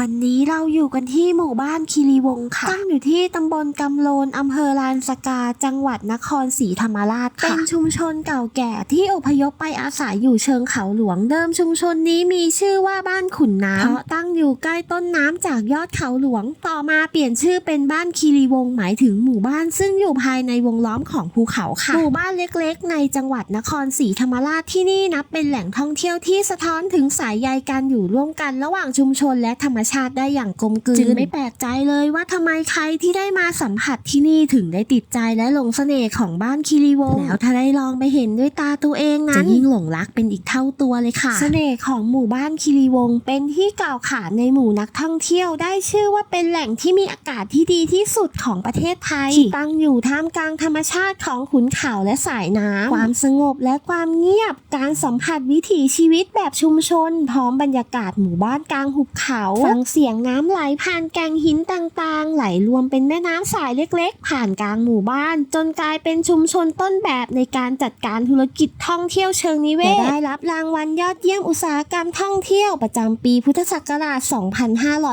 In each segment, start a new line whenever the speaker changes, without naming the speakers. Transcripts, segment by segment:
วันนี้เราอยู่กันที่หมู่บ้านคีรีวงศ์ค่ะ ตั้งอยู่ที่ตำบลกำโลนอำเภอลานสกา จังหวัดนครศรีธรรมราชค่ะ เป็นชุมชนเก่าแก่ที่อพยพไปอาศัยอยู่เชิงเขาหลวงเดิมชุมชนนี้มีชื่อว่าบ้านขุนน้ำเพราะตั้งอยู่ใกล้ต้นน้ำจากยอดเขาหลวง ต่อมาเปลี่ยนชื่อเป็นบ้านคีรีวงศ์หมายถึงหมู่บ้านซึ่งอยู่ภายในวงล้อมของภูเขาค่ะ หมู่บ้านเล็กๆ ในจังหวัดนครศรีธรรมราชที่นี่นับเป็นแหล่งท่องเที่ยวที่สะท้อนถึงสายใยการอยู่ร่วมกันระหว่างชุมชนและธรรมชาติได้อย่างกลมกลืนจึงไม่แปลกใจเลยว่าทำไมใครที่ได้มาสัมผัสที่นี่ถึงได้ติดใจและหลงเสน่ห์ของบ้านคีรีวงศ์แล้วถ้าได้ลองไปเห็นด้วยตาตัวเองนั้นจะยิ่งหลงรักเป็นอีกเท่าตัวเลยค่ะ เสน่ห์ของหมู่บ้านคีรีวงศ์เป็นที่กล่าวขานในหมู่นักท่องเที่ยวได้ชื่อว่าเป็นแหล่งที่มีอากาศที่ดีที่สุดของประเทศไทยที่ตั้งอยู่ท่ามกลางธรรมชาติของขุนเขาและสายน้ำความสงบและความเงียบการสัมผัสวิถีชีวิตแบบชุมชน พร้อมบรรยากาศหมู่บ้านกลางหุบเขาฟังเสียงน้ำไหลผ่านแก่งหินต่างๆ ไหลรวมเป็นแม่น้ำสายเล็กๆ ผ่านกลางหมู่บ้าน จนกลายเป็นชุมชนต้นแบบในการจัดการธุรกิจท่องเที่ยวเชิงนิเวศได้รับรางวัลยอดเยี่ยมอุตสาหกรรมท่องเที่ยวประจำปีพุทธศักราช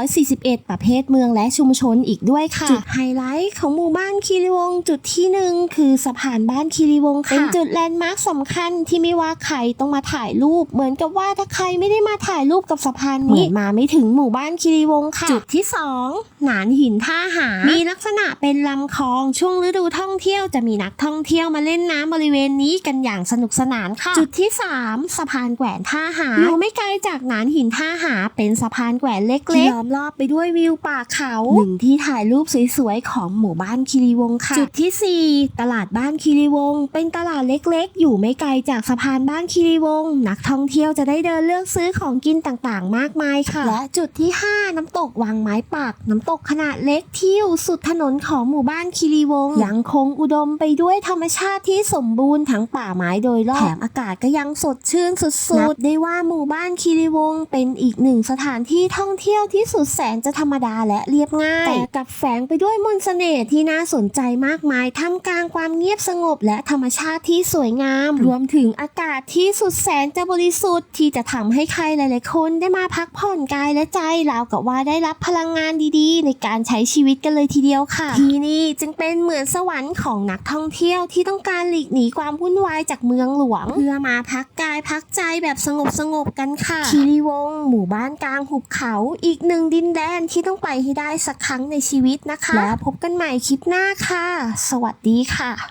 2541 ประเภทเมืองและชุมชนอีกด้วยค่ะ จุดไฮไลท์ของหมู่บ้านคีรีวงศ์จุดที่หนึ่งคือสะพานบ้านคีรีวงศ์ค่ะเป็นจุดแลนด์มาร์คสำคัญที่ไม่ว่าใครต้องมาถ่ายรูป เหมือนกับว่าถ้าใครไม่ได้มาถ่ายรูปกับสะพานนี้มาไม่ถึงหมู่บ้านคีรีวงศ์ค่ะ จุดที่สองหนานหินท่าหา มีลักษณะเป็นลำคลองช่วงฤดูท่องเที่ยวจะมีนักท่องเที่ยวมาเล่นน้ำบริเวณนี้กันอย่างสนุกสนานค่ะ จุดที่สามสะพานแกว่นท่าหาอยู่ไม่ไกลจากหนานหินท่าหา เป็นสะพานแกว่นเล็กๆที่ล้อมรอบไปด้วยวิวป่าเขาหนึ่งที่ถ่ายรูปสวยๆของหมู่บ้านคีรีวงศ์ค่ะ จุดที่สี่ตลาดบ้านคีรีวงศ์เป็นตลาดเล็กๆ อยู่ไม่ไกลจากสะพานบ้านคีรีวงศ์นักท่องเที่ยวจะได้เดินเลือกซื้อของกินต่างๆ มากมายค่ะ และจุดที่ห้าน้ำตกวังไม้ปัก น้ำตกขนาดเล็กที่อยู่สุดถนนของหมู่บ้านคีรีวงศ์ยังคงอุดมไปด้วยธรรมชาติที่สมบูรณ์ทั้งป่าไม้โดยรอบแถมอากาศก็ยังสดชื่นสุดๆนับได้ว่าหมู่บ้านคีรีวงศ์เป็นอีกหนึ่งสถานที่ท่องเที่ยวที่สุดแสนจะธรรมดาและเรียบง่าย แต่กลับแฝงไปด้วยมนต์เสน่ห์ที่น่าสนใจมากมายท่ามกลางความเงียบสงบ และธรรมชาติที่สวยงาม รวมถึงอากาศที่สุดแสนจะบริสุทธิ์ที่จะทำให้ใครหลาย ๆ คนได้มาพักผ่อนกายและใจราวกับว่าได้รับพลังงานดีๆ ในการใช้ชีวิตกันเลยทีเดียวค่ะ ที่นี่จึงเป็นเหมือนสวรรค์ของนักท่องเที่ยวที่ต้องการหลีกหนีความวุ่นวายจากเมืองหลวง เพื่อมาพักกายพักใจแบบสงบสงบๆกันค่ะคีรีวง หมู่บ้านกลางหุบเขาอีกหนึ่งดินแดนที่ต้องไปให้ได้สักครั้งในชีวิตนะคะ แล้วพบกันใหม่คลิปหน้าค่ะ สวัสดีค่ะ